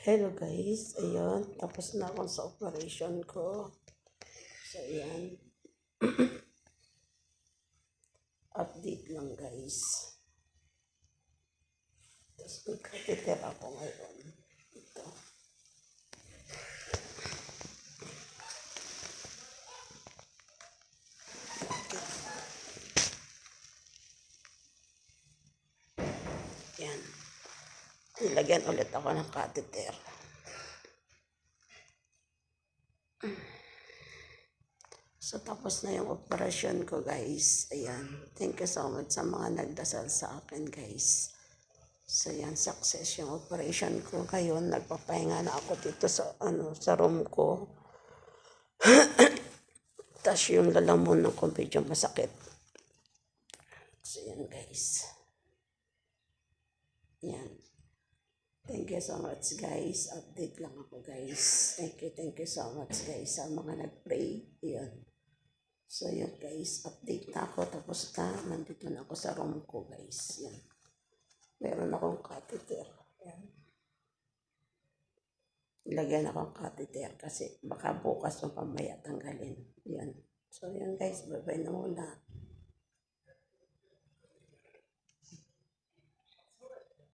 Hello guys, ayun, tapos na ako sa operation ko. So ayan. Update lang guys. Tapos catheter ako ngayon. Ito. Yan. Nilagyan ulit ako ng catheter. So, tapos na yung operasyon ko, guys. Ayan. Thank you so much sa mga nagdasal sa akin, guys. So, yan. Success yung operation ko. Ngayon, nagpapahinga na ako dito sa, ano, sa room ko. Tapos yung lalamunan ko medyo masakit. So, yan, guys. Yan. Thank you so much guys. Update lang ako guys. Thank you, thank you so much guys sa mga nag-pray. Yan. So yun guys, update na ako. Tapos na, nandito na ako sa room ko guys. Yan. Meron akong catheter. Yan. Ilagyan akong catheter kasi baka bukas o pamaya tanggalin. Yan. So yan guys, bye-bye na muna.